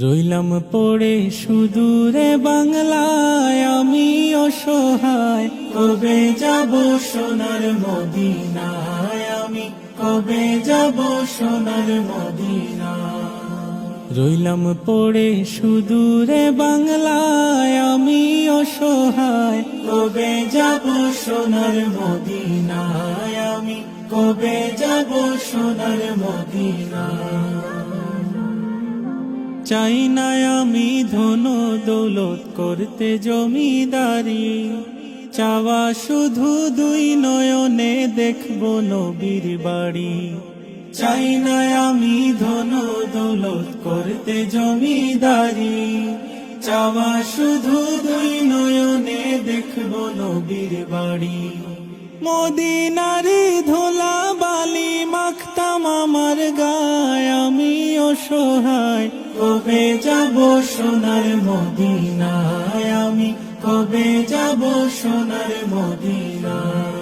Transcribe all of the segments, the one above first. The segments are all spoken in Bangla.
রইলাম পড়ে সুদূরে বাংলায়, আমি অসহায়। কবে যাব সোনার মদিনায়? আমি কবে যাব সোনার মদিনায়? রইলাম পড়ে সুদূরে বাংলায়, আমি অসহায়। কবে যাব সোনার মদিনায়? আমি কবে যাব সোনার মদিনায়? চাই না আমি ধন দৌলত করতে জমিদারি। চাওয়া শুধু দুই নয়নে দেখব নবীর বাড়ি। চাই না আমি ধন দৌলত করতে জমিদারি। চাওয়া শুধু দুই নয়নে দেখব নবীর বাড়ি। মদিনারি ধোলা বালি মাখতাম আমার গায়, আমি অসহায়। কবে যাব সোনার মদিনায়? আমি কবে যাব সোনার মদিনায়?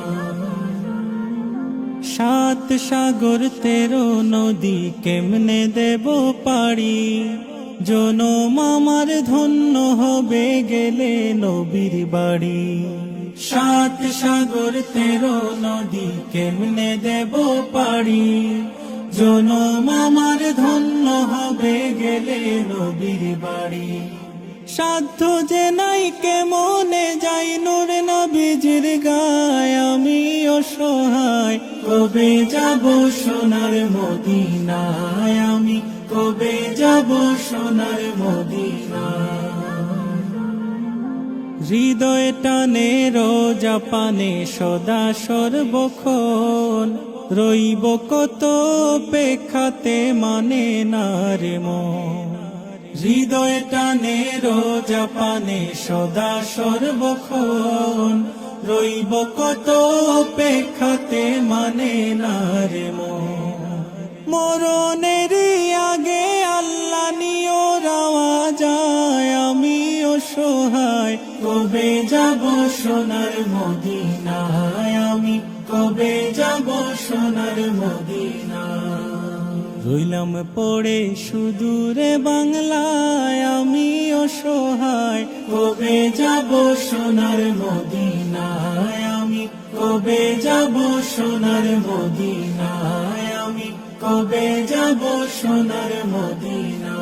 সাত সাগর তেরো নদী কেমনে দেব পাড়ি? জনম আমার ধন্য হবে গেলে নবীর বাড়ি। সাত সাগর তেরো নদী কেমনে দেব পাড়ি? জনম আমার ধন্য হবে গেলে নবীর বাড়ি। সাধ্য যে নাই কেমনে যাই নূর নবীজির গায়, আমি অসহায়। কবে যাব সোনার মদিনায়? আমি কবে যাব সোনার মদিনায়? হৃদয় টানে রোজা পানে সদা সর্বক্ষণ। রইব কত পেখাতে মানে না রে মন। হৃদয় টানে রোজা পানে সদা সর্বক্ষণ। রইব কত পেখাতে মানে না রে যাব সোনার মদিনায়, আমি কবে যাব সোনার মদিনায়? রইলাম পড়ে সুদূরে বাংলায়, আমি অসহায়, কবে যাব সোনার মদিনায়? আমি কবে যাব সোনার মদিনায়, আমি কবে যাব সোনার মদিনা